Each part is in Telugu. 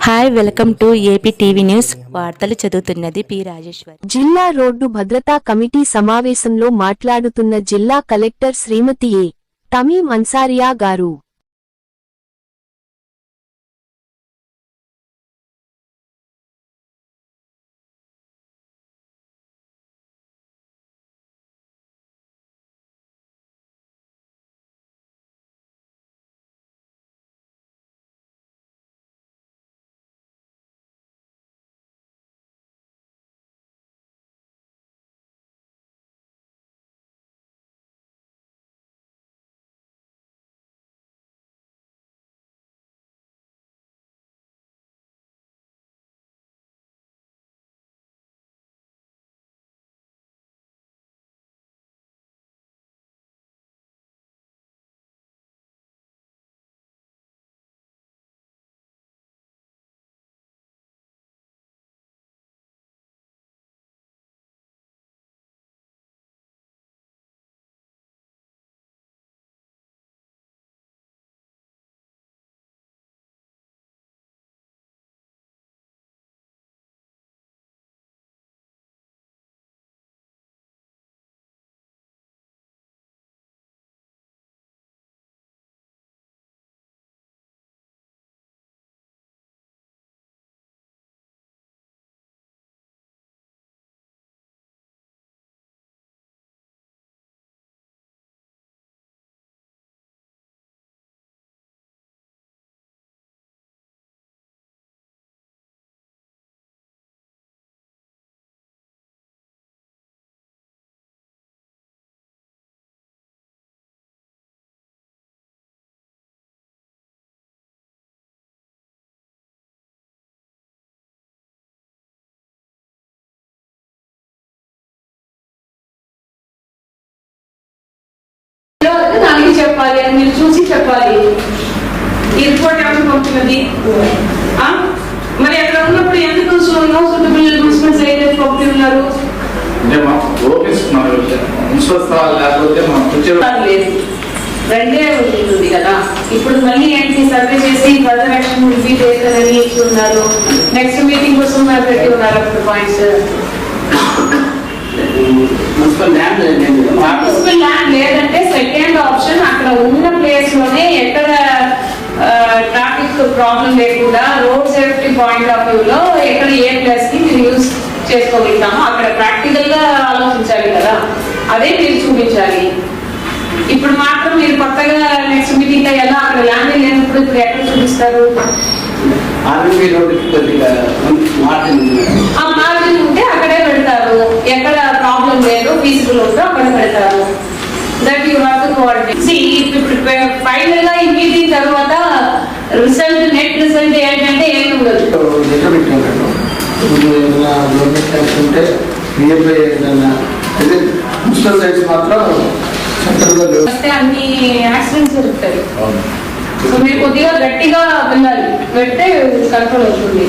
Hi welcome to AP TV news వార్తలు చదువుతున్నది పి రాజేశ్వర్. జిల్లా రోడ్డు భద్రతా కమిటీ సమావేశంలో మాట్లాడుతున్న జిల్లా కలెక్టర్ శ్రీమతి ఏ తమీం అన్సారియా గారు. చెప్పాలి అని మీరు చూసి చెప్పాలి. ఈ రిపోర్ట్ ఎవరు పంపినది? మరి అక్కడ ఉన్నప్పుడు ఎందుకు నో సూటబుల్ మున్సిపల్ ఏరియాస్ పంపి ఉన్నారు? అంటే మా ఓపెన్స్ మన మున్సిపల్ స్థలాలు లేకపోతే మనం వచ్చే లేదు. రెండే ఉంటుంది కదా. ఇప్పుడు మళ్ళీ ఏంటి? సర్వే చేసి ఫర్దర్ యాక్షన్ రివ్యూ చేస్తారని ఇస్తున్నారు నెక్స్ట్ మీటింగ్ కోసం పెట్టి ఉన్నారు అప్పుడు పాయింట్స్ మున్సిపల్ ల్యాండ్ లేదు మున్సిపల్ ల్యాండ్ లేదంటే సెకండ్ ఆప్షన్ అక్కడ ఉన్న ప్లేస్లోనే ఎక్కడ ట్రాఫిక్ ప్రాబ్లం లేకుండా road safety point of view లో ఎక్కడ ఏ ప్లేస్కి మీరు యూజ్ చేసుకోగలుగుతామో అక్కడ ప్రాక్టికల్గా ఆలోచించాలి కదా అదే మీరు చూపించాలి. ఇప్పుడు మాత్రం మీరు కొత్తగా నెక్స్ట్ మీటింగ్ ఎలా అక్కడ ల్యాండ్ లేనప్పుడు ఇప్పుడు ఎక్కడ చూపిస్తారు? ఆ మార్జిన్ ఉంటే అక్కడే పెడతారు. ఎక్కడ ప్రాబ్లం లేదు ఫీజిబుల్ ఉందో అక్కడ పెడతారు. That you have to coordinate see ఇప్పుడు ఫైనల్గా ఈ మీటింగ్ తర్వాత రిజల్ట్ నెట్ రిజల్ట్ ఏంటంటే ఏమి ఉండదు ఎక్కడ పెట్టినారు ఇప్పుడు ఏదైనా గవర్నమెంట్ ట్యాక్స్ ఉంటే నియర్ బై ఏదైనా అదే మున్సిపల్ సైడ్స్ మాత్రం వస్తే అన్ని యాక్సిడెంట్స్ జరుగుతాయి సో మీరు కొద్దిగా గట్టిగా వెళ్ళాలి పెడితే కంట్రోల్ అవుతుంది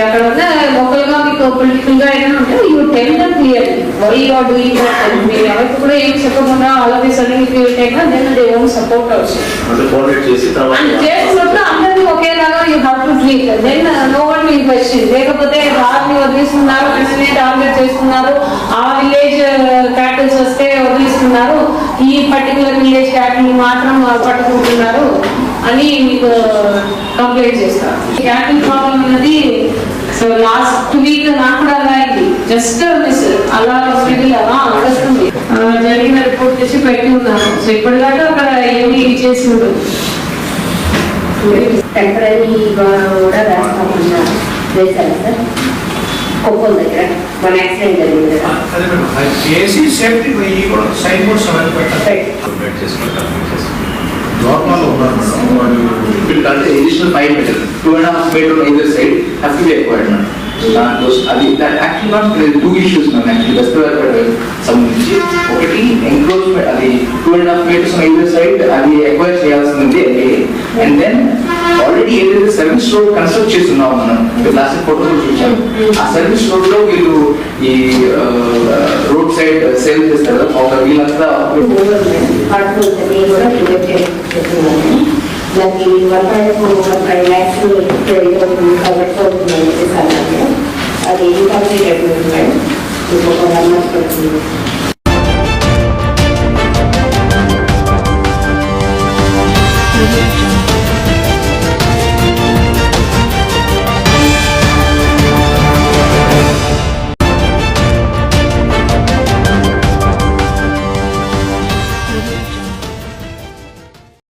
అక్కడ ఉన్న లోకల్గా మీకు పొలిటికల్గా ఏదైనా ఉంటే you tell them clear why you are doing that మీరు ఎవరికి కూడా ఏం చెప్పకుండా all then they own support చేసినప్పుడు అందరినీ ఒకేలాగా you have to treat then no one will question లేకపోతే వదిలిస్తున్నారు వెంటనే టార్గెట్ చేస్తున్నారు ఆ విలేజ్ క్యాపిటల్స్ uh, వస్తే వదిలిస్తున్నారు. ఈ పర్టికులర్ విలేజ్ క్యాపిటల్ మాత్రం పట్టుకుంటున్నారు అని మీకు uh, కంప్లైంట్ చేస్తారు. క్యాపిటల్ ప్రాబ్లం అనేది సో లాస్ట్ వీక్ నాకు కూడా అలా అయింది. జస్ట్ మిస్ అలా మిడిల్ అలా వస్తుంది జరిగిన రిపోర్ట్ చేసి పెట్టి ఉన్నాను సో ఇప్పటిదాకా అక్కడ ఏమి చేసి ఉండదు టెంపరీ కూడా రాస్తామన్నా వేశారు సార్ కొప్పం దగ్గర మన యాక్సిడెంట్ జరిగింది. కదా చేసి సేఫ్టీ ఈ కూడా సైన్ బోర్డ్స్ అవన్నీ పెట్టాలి. లోకంలో ఉన్నారు మేడం. అంటే additional five metre two and half metre either side have to be acquired madam దాంట్లో అది actual not two issues ma'am actually west సంబంధించి ఒకటి ఎంక్రోచ్మెంట్ అది టూ అండ్ హాఫ్ మీటర్స్ ఇదర్ సైడ్ అది ఎక్వైర్ చేయాల్సింది అండ్ దెన్ ఆల్రెడీ ఏదైతే సర్వీస్ రోడ్ కన్స్ట్రక్ట్ చేస్తున్నాం మనం లాస్ట్ ఫోటో చూసాము ఆ సర్వీస్ రోడ్లో వీళ్ళు ఈ రోడ్ సైడ్ సేల్ చేస్తారు. కదా, ఒక వీళ్ళంతా కూడా one point one five lakhs అది ఇన్కంప్లీట్ అయిపోయింది మేడం ఇంకొక వన్ మంత్ పడుతుంది.